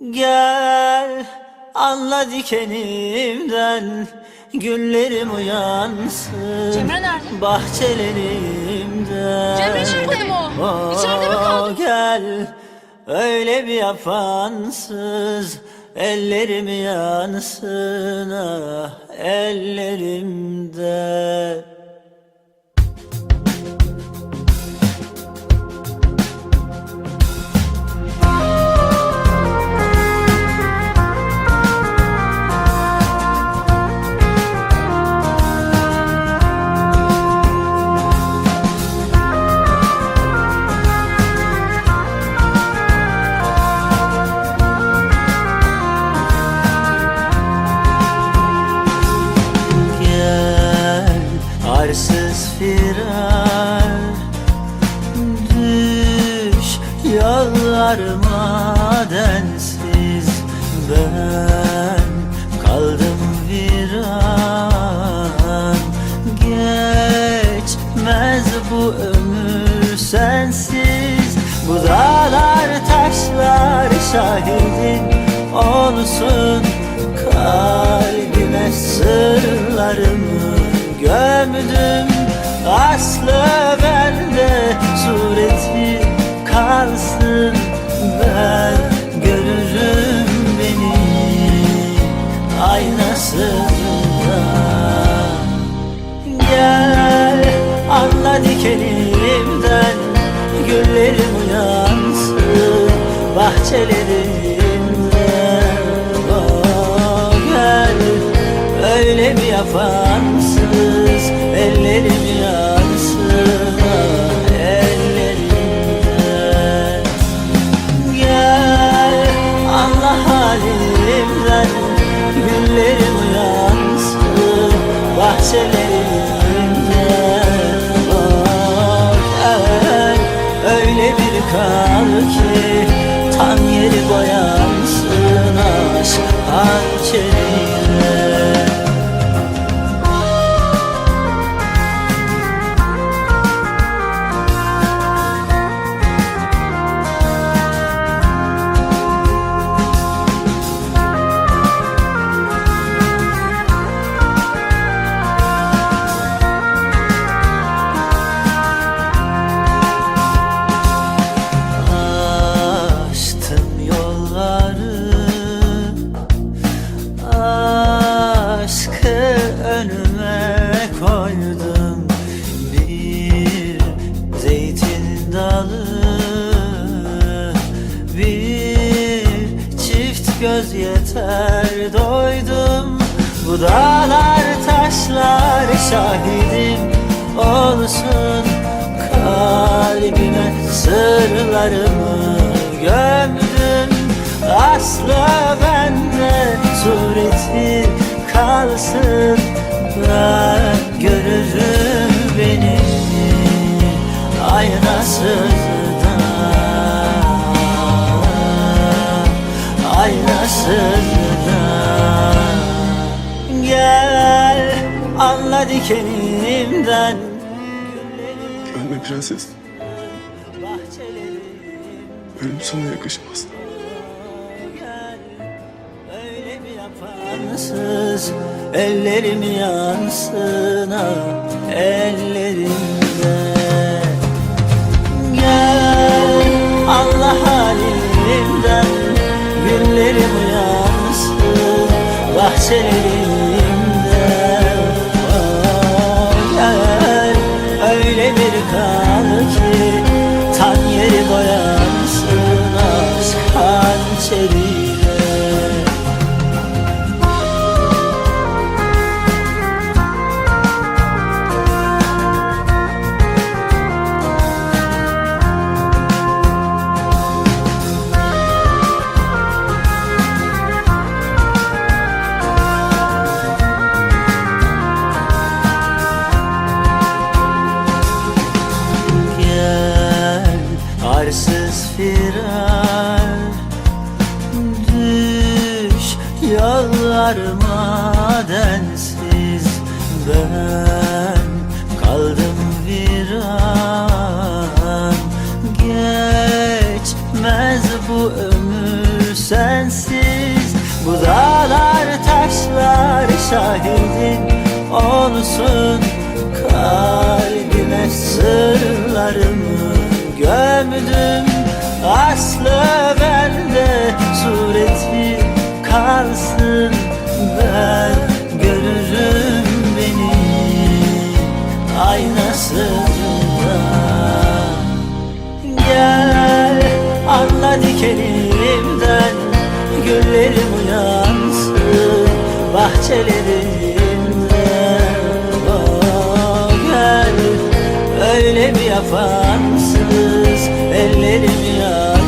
Gel anla dikenimden Güllerim uyansın Cemre nerede? Bahçelerimde Cemre içeride mi o? İçeride mi kaldı? Gel öyle bir yapansız Ellerim yansın ah ellerimde yollarıma densiz Ben kaldım viran Geçmez bu ömür sensiz. Bu dağlar taşlar şahidin olsun. Kalbime sırlarımı gömdüm. Aslı bende sureti kalsın Ben görürüm beni aynasında. Gel anla dikenimden Güllerim uyansın bahçelerimde Oh gel öyle bir yapansız Ellerim Bahçelerimde Oh gel Öyle bir kal ki Tan yeri boyansın Aşk hançeriyle göz yeter doydum. Bu dağlar taşlar şahidim olsun. Kalbime sırlarımı gömdüm. Aslı bende sureti kalsın Aynasızda Gel anla dikenimden. Ölme prenses. Ölüm sana yakışmaz. Yapansız Ellerim yansın ah ellerimde. Gel Allah halimden Bahçelerimde yollarıma densiz Ben kaldım viran Geçmez bu ömür sen sensiz. Bu dağlar taşlar şahidin olsun. Kalbime sırlarımı gömdüm. Aslı bende sureti kalsın Ben görürüm beni aynasında. Gel anla dikenimden Güllerim uyansın bahçelerimde Oh, gel öyle bir yapansız Ellerim yansın